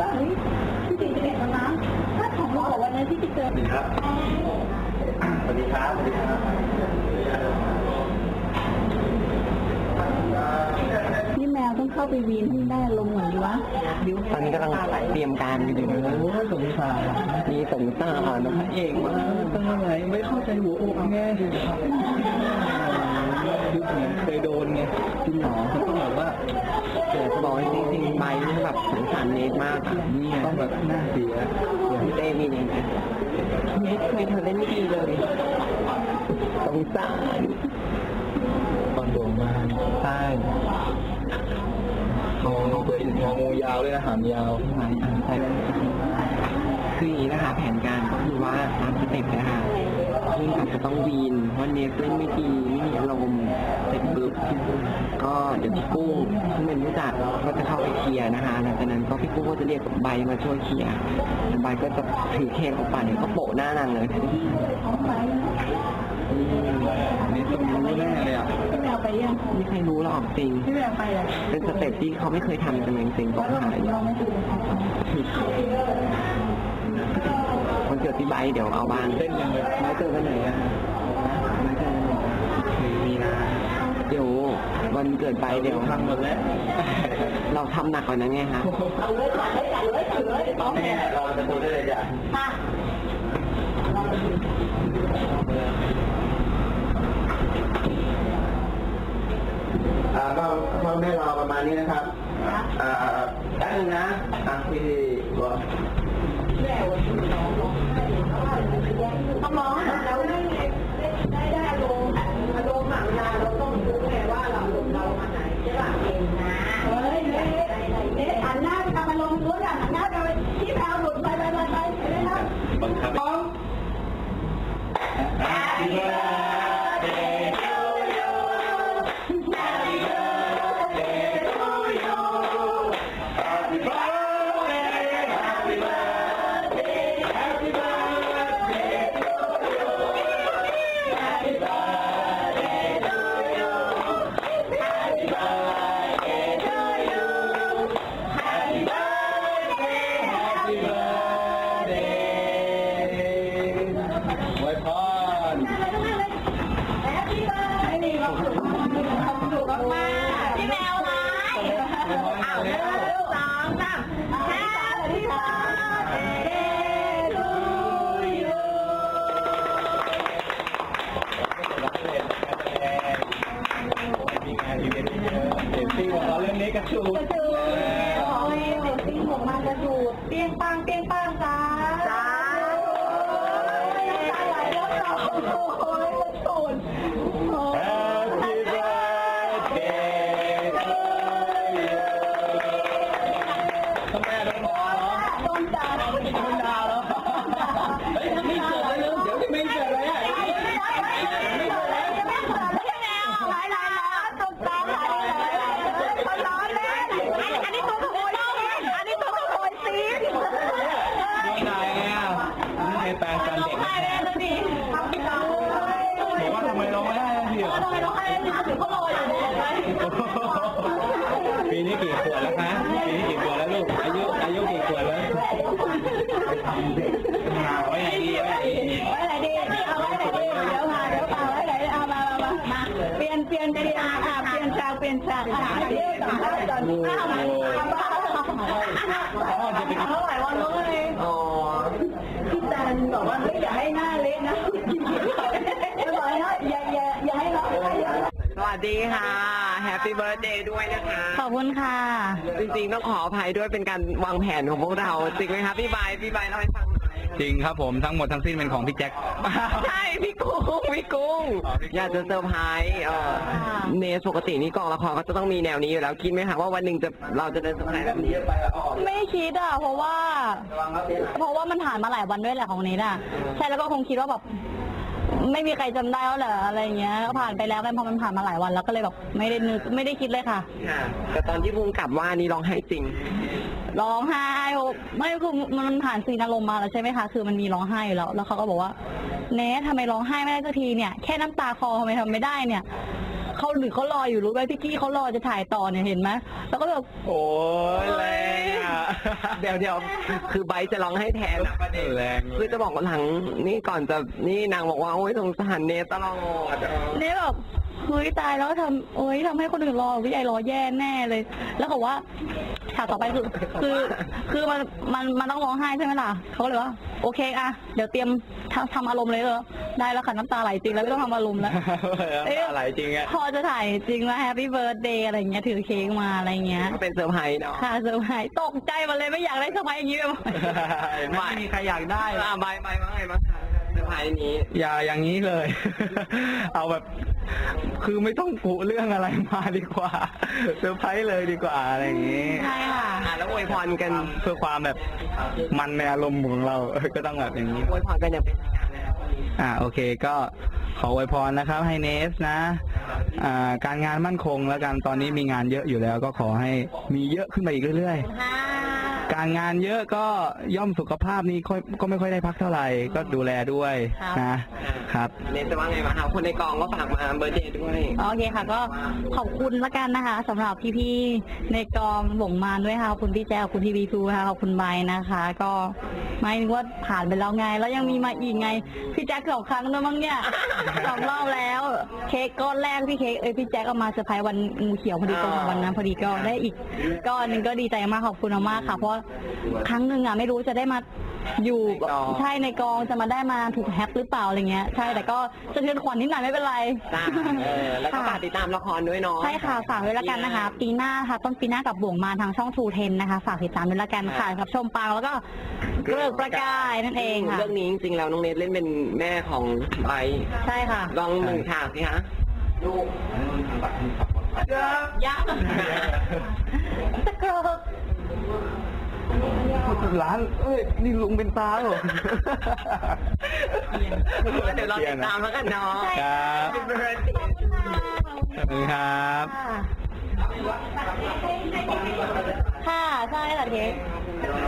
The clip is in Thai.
ป้าเฮ้ยพี่ตีจะเด็กแล้วนะถ้าของเราบอวันนั้นที่ไปเจอสวัสดีครับ สวัสดีครับ สวัสดีครับนี่แมวต้องเข้าไปวีนให้ได้ลมณ์เหมือนดีวะตอนนี้กำลังเตรียมการกันอยู่นะโอ้สงสารมีสงสารนะพระเอกมากตั้งไหนไม่เข้าใจหัวอกแง่ ยุคนี้เคยโดนไงจริงหรอเขาต้องแบบว่าเดี๋ยวจะบอกให้จริงๆใบนี่แบบสงสารเนทมากอะนี่ไงต้องแบบหน้าเสียเดี๋ยวพี่เต้มีเนี่ยนะเนทเคยเธอเล่นไม่ดีเลยสงสารตอนโดนมาใช่งอตัวงองูยาวเลยนะหางยาวใช่ใช่คืออย่างนี้นะคะแผนการก็คือว่าตามสเต็ปนะคะ ซึ่งอาจจะต้องวีนเพราะเนทเล่นไม่ดีไม่มีอารมณ์เสร็จปุ๊บก็เดี๋ยวพี่กุ้งที่เป็นผู้จัดก็จะเข้าไปเคลียร์นะคะหลังจากนั้นก็พี่กุ้งก็จะเรียกใบมาช่วยเคลียร์ใบก็จะถือเค้กออกไปเดี๋ยวก็โปะหน้านางเลยนี่ต้องรู้แน่เลยอะพี่แมวไปยังไม่ใครรู้หรอกจริงพี่แมวไปอะเป็นสเต็ปที่เขาไม่เคยทำกันเลยจริงๆต้องหาย เราไม่ถูกวันเกิดพี่ไบร์ทเดี๋ยวเอาบ้างเต้นยังเลยไบร์ทเจอกันไหนอะไบร์ทเจอกันมีนาเดี๋ยววันเกิดไบร์ทเดี๋ยวทำหมดแล้ว เราทำหนักกว่านั้นไงคะแม่เราจะพูดได้เลยจ้ะค่ะอ่าก็พ่อแม่เราประมาณนี้นะครับ อ่าแป๊บนึงนะอะพี่บอก ต้องร้องแล้ว ความาพี่แมวมาอ้าวหนึ่งสองสาม Happy birthday to you มีงานอีเวนต์เยอะเห็นที่ว่าเราเรื่องนี้กันชู ปีนี้กี่ขวบแล้วคะปีนี้กี่ขวบแล้วลูก อายุอายุกี่ขวบแล้วไว้ไหนดีไว้ไหนดีเอาไว้ไหนดีเดี๋ยวมาเดี๋ยวมาไว้ไหนเอามามามาเปลี่ยนเปลี่ยนเป็นฉากค่ะเปลี่ยนฉากเปลี่ยนฉากค่ะเดี๋ยวก่อนก่อนอ้าวเท่าไหร่วันนู้นเลยอ๋อพี่แตนบอกว่าเฮ้ยอย่าให้หน้าเละนะไม่บอกให้อย่าอย่าอย่าให้เรา สวัส ดีค่ะ แฮปปี้เบิร์ดเดย์ด้วยนะคะ ขอบคุณค่ะ จริงๆ ต้องขออภัยด้วยเป็นการวางแผนของพวกเรา จริงไหมคะพี่ไบร์ทพี่ไบร์ทเล่าให้ฟังหน่อยจริงครับผมทั้งหมดทั้งสิ้นเป็นของพี่แจ็ค ใช่พี่กุ้งพี่กุ้งอ๋อพี่กุ้ง อยากจะเซอร์ไพรส์เออเนสปกตินี่กองละครก็จะต้องมีแนวนี้อยู่แล้วคิดไหมคะว่าวันหนึ่งจะเราจะได้เซอร์ไพรส์แบบนี้ไม่คิดอะเพราะว่า เพราะว่ามันผ่านมาหลายวันด้วยแหละของนี้น่ะ ใช่แล้วก็คงคิดว่าแบบ ไม่มีใครจำได้แล้วเหรออะไรเงี้ยก็ผ่านไปแล้วกันพอมันผ่านมาหลายวันแล้วก็เลยแบบไม่ได้นึกไม่ได้คิดเลยค่ะ ค่ะ แต่ตอนที่ภูมิกับว่านี่ร้องไห้จริง ร้องไห้โอ้ไม่คือมันผ่านซีนอารมณ์มาแล้วใช่ไหมคะคือมันมีร้องไห้อยู่แล้ว แล้วเขาก็บอกว่าเนททำไมร้องไห้ไม่ได้สักทีเนี่ย แค่น้ำตาคลอทำไมทำไม่ได้เนี่ย เขาหรือเขารออยู่รู้ไหมพี่กี้เขารอจะถ่ายต่อเนี่ยเห็นไหมแล้วก็แบบโอ้ยแรงอะเดี๋ยวเดี๋ยวคือไบร์ทจะร้องให้แทนอะประเด็นแรงคือจะบอกว่าหลังนี่ก่อนจะนี่นางบอกว่าโอ้ยสงสารเนตตลอดเนี่ยแบบเฮ้ยตายแล้วทำโอ้ยทำให้คนอื่นรอพี่ใหญ่รอแย่แน่เลย แล้วเขาว่าฉากต่อไปคือคือคือมันมันมันต้องร้องไห้ใช่ไหมล่ะเขาก็เลยว่า โอเคอะเดี๋ยวเตรียมทำทำอารมณ์เลยเหรอได้แล้วค่ะน้ำตาไหลจริงแล้วไม่ต้องทำอารมณ์แล้วน้ำตาไหลจริงอะพอจะถ่ายจริงแล้วแฮปปี้เบิร์ดเดย์อะไรเงี้ยถือเค้กมาอะไรเงี้ย ก็เป็นเซอร์ไพรส์เนาะค่ะเซอร์ไพรส์ตกใจหมาเลยไม่อยากได้เซอร์ไพรส์อย่างนี้ไปหมดไม่มีใครอยากได้อ่าใบใบว่าไงบ้างคะเซอร์ไพรส์นี้ อย่าอย่างนี้เลย เอาแบบ คือไม่ต้องกุเรื่องอะไรมาดีกว่าเซอร์ไพรส์เลยดีกว่าอะไรอย่างนี้ใช่ค่ะอ่าแล้วอวยพรกันเพื่อความแบบมันในอารมณ์ของเราเออก็ต้องแบบอย่างนี้ อวยพรกันอย่างเป็นทางการนะครับอ่าโอเคก็ขออวยพรนะครับให้เนสนะอ่าการงานมั่นคงแล้วกันตอนนี้มีงานเยอะอยู่แล้ว ก็ขอให้มีเยอะขึ้นไปอีกเรื่อย ค่ะๆ การงานเยอะก็ย่อมสุขภาพนี่ค่อยก็ไม่ค่อยได้พักเท่าไหร่ก็ดูแลด้วยนะครับ เนตจะว่าไงบ้างคะคนในกองก็ฝากมาเบอร์เดย์ด้วย โอเคค่ะ ก็ขอบคุณละกันนะคะสำหรับพี่ๆในกองบ่งมานด้วยค่ะขอบคุณพี่แจ๊คขอบคุณทีวีทูค่ะขอบคุณใบนะคะ ก็ไม่นึกว่าผ่านไปแล้วไง แล้วยังมีมาอีกไง พี่แจ๊คสองครั้งด้วยมั้งเนี่ย สองรอบแล้ว เค้กก้อนแรกพี่เค้กเอ้ยพี่แจ๊คเอามาเซอร์ไพรส์วันงูเขียวพอดีตรงกับวันนั้นพอดีก็ได้อีกก้อนหนึ่งก็ดีใจมากขอบคุณมากๆค่ะ เพราะครั้งหนึ่งอะไม่รู้จะได้มาอยู่ในกอง ใช่ในกองจะมาได้มาถูกแฮปหรือเปล่าอะไรเงี้ยใช่แต่ก็สะเทือนขวัญนิดหน่อยไม่เป็นไร จ้าเออแล้วก็ฝากติดตามละครด้วยเนาะ ใช่ค่ะฝากด้วยละกันนะคะ ปีหน้าค่ะต้นปีหน้ากับบ่วงมาทางช่องทูเทนนะคะ ฝากติดตามด้วยละกันค่ะกับชมปางแล้วก็เกลือกประกายนั่นเองค่ะ เรื่องนี้จริงๆแล้วน้องเนตเล่นเป็นแม่ของไบร์ทใช่ค่ะ ลองหนึ่งฉากสิคะลูกยักษ์ ตะเกรอก ร้านเอ้ย นี่ลุงเป็นตาเหรอ เดี๋ยวเราติดตามแล้วกันเนาะครับ Happy birthday ขอบคุณครับ ค่ะค่ะใช่ค่ะเค้ก